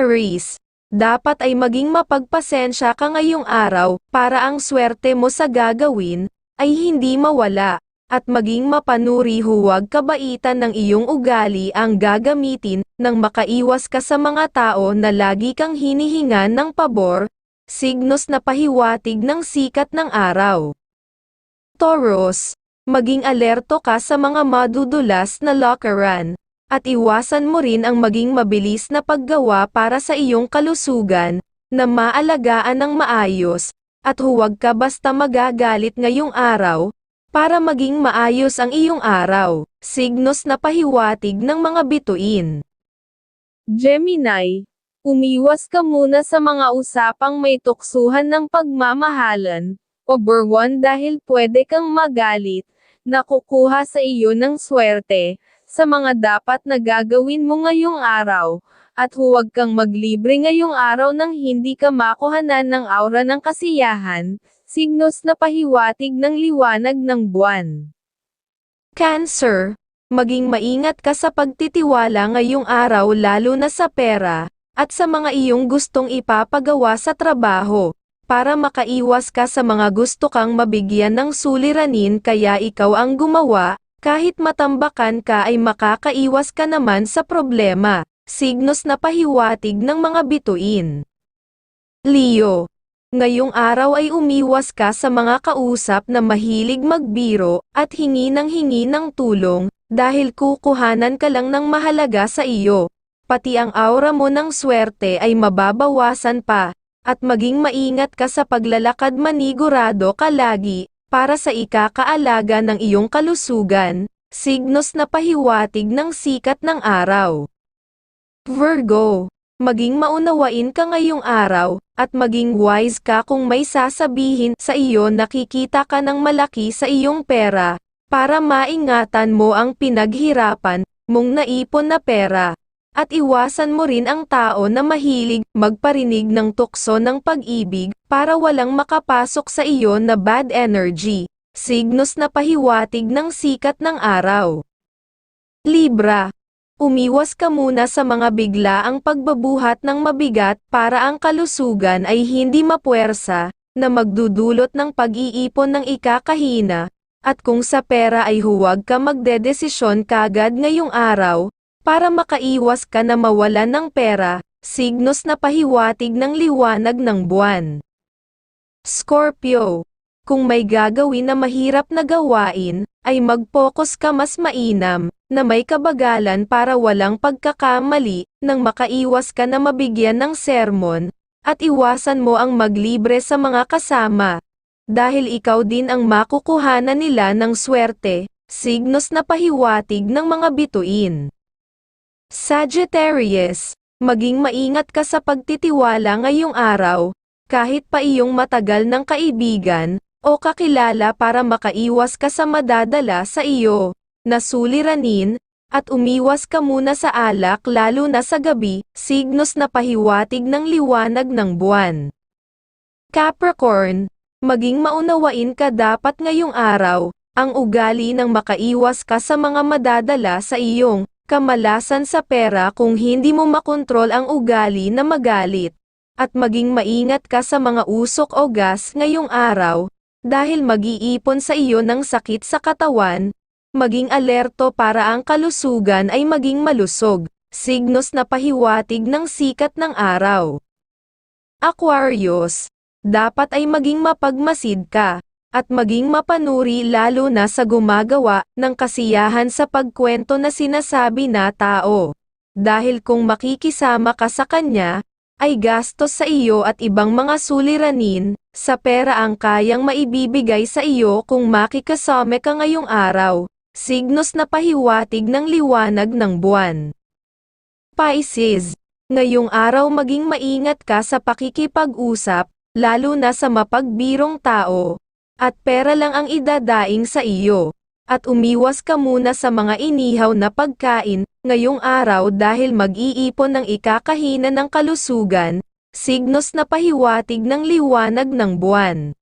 Aries, dapat ay maging mapagpasensya ka ngayong araw para ang swerte mo sa gagawin ay hindi mawala. At maging mapanuri huwag kabaitan ng iyong ugali ang gagamitin nang makaiwas ka sa mga tao na lagi kang hinihingan ng pabor, signos na pahiwatig ng sikat ng araw. Taurus, maging alerto ka sa mga madudulas na lockeran, at iwasan mo rin ang maging mabilis na paggawa para sa iyong kalusugan, na maalagaan ng maayos, at huwag ka basta magagalit ngayong araw, para maging maayos ang iyong araw, signos na pahiwatig ng mga bituin. Gemini, umiwas ka muna sa mga usapang may tuksuhan ng pagmamahalan, o burwan dahil pwede kang magalit, na kukuha sa iyo ng swerte, sa mga dapat na gagawin mo ngayong araw, at huwag kang maglibre ngayong araw nang hindi ka makuhanan ng aura ng kasiyahan, signos na pahiwatig ng liwanag ng buwan. Cancer, maging maingat ka sa pagtitiwala ngayong araw lalo na sa pera, at sa mga iyong gustong ipapagawa sa trabaho, para makaiwas ka sa mga gusto kang mabigyan ng suliranin kaya ikaw ang gumawa, kahit matambakan ka ay makakaiwas ka naman sa problema, signos na pahiwatig ng mga bituin. Leo, Ngayong araw ay umiwas ka sa mga kausap na mahilig magbiro, at hingi ng hingi ng tulong, dahil kukuhanan ka lang ng mahalaga sa iyo. Pati ang aura mo ng swerte ay mababawasan pa, at maging maingat ka sa paglalakad manigurado ka lagi, para sa ikakaalaga ng iyong kalusugan, signos na pahiwatig ng sikat ng araw. Virgo maging maunawain ka ngayong araw, at maging wise ka kung may sasabihin sa iyo nakikita ka ng malaki sa iyong pera, para maingatan mo ang pinaghirapan mong naipon na pera. At iwasan mo rin ang tao na mahilig magparinig ng tukso ng pag-ibig para walang makapasok sa iyo na bad energy, signos na pahiwatig ng sikat ng araw. Libra, Umiwas ka muna sa mga biglaang pagbabuhat ng mabigat para ang kalusugan ay hindi mapuwersa, na magdudulot ng pag-iipon ng ikakahina, at kung sa pera ay huwag ka magdedesisyon kagad ngayong araw, para makaiwas ka na mawalan ng pera, signos na pahiwatig ng liwanag ng buwan. Scorpio, kung may gagawin na mahirap na gawain, ay mag-focus ka mas mainam, na may kabagalan para walang pagkakamali, nang makaiwas ka na mabigyan ng sermon, at iwasan mo ang maglibre sa mga kasama. Dahil ikaw din ang makukuhanan nila ng swerte, signos na pahiwatig ng mga bituin. Sagittarius, maging maingat ka sa pagtitiwala ngayong araw, kahit pa iyong matagal ng kaibigan, o kakilala para makaiwas ka sa madadala sa iyo na suliranin, at umiwas ka muna sa alak lalo na sa gabi, signos na pahiwatig ng liwanag ng buwan. Capricorn, maging maunawain ka dapat ngayong araw, ang ugali ng makaiwas ka sa mga madadala sa iyong kamalasan sa pera kung hindi mo makontrol ang ugali na magalit, at maging maingat ka sa mga usok o gas ngayong araw, dahil mag-iipon sa iyo ng sakit sa katawan, Maging alerto para ang kalusugan ay maging malusog, signos na pahiwatig ng sikat ng araw. Aquarius, dapat ay maging mapagmasid ka, at maging mapanuri lalo na sa gumagawa ng kasiyahan sa pagkwento na sinasabi na tao. Dahil kung makikisama ka sa kanya, ay gastos sa iyo at ibang mga suliranin, sa pera ang kayang maibibigay sa iyo kung makikasame ka ngayong araw, signos na pahiwatig ng liwanag ng buwan. Pisces, ngayong araw maging maingat ka sa pakikipag-usap, lalo na sa mapagbirong tao, at pera lang ang idadaing sa iyo, at umiwas ka muna sa mga inihaw na pagkain, ngayong araw dahil mag-iipon ng ikakahina ng kalusugan, signos na pahiwatig ng liwanag ng buwan.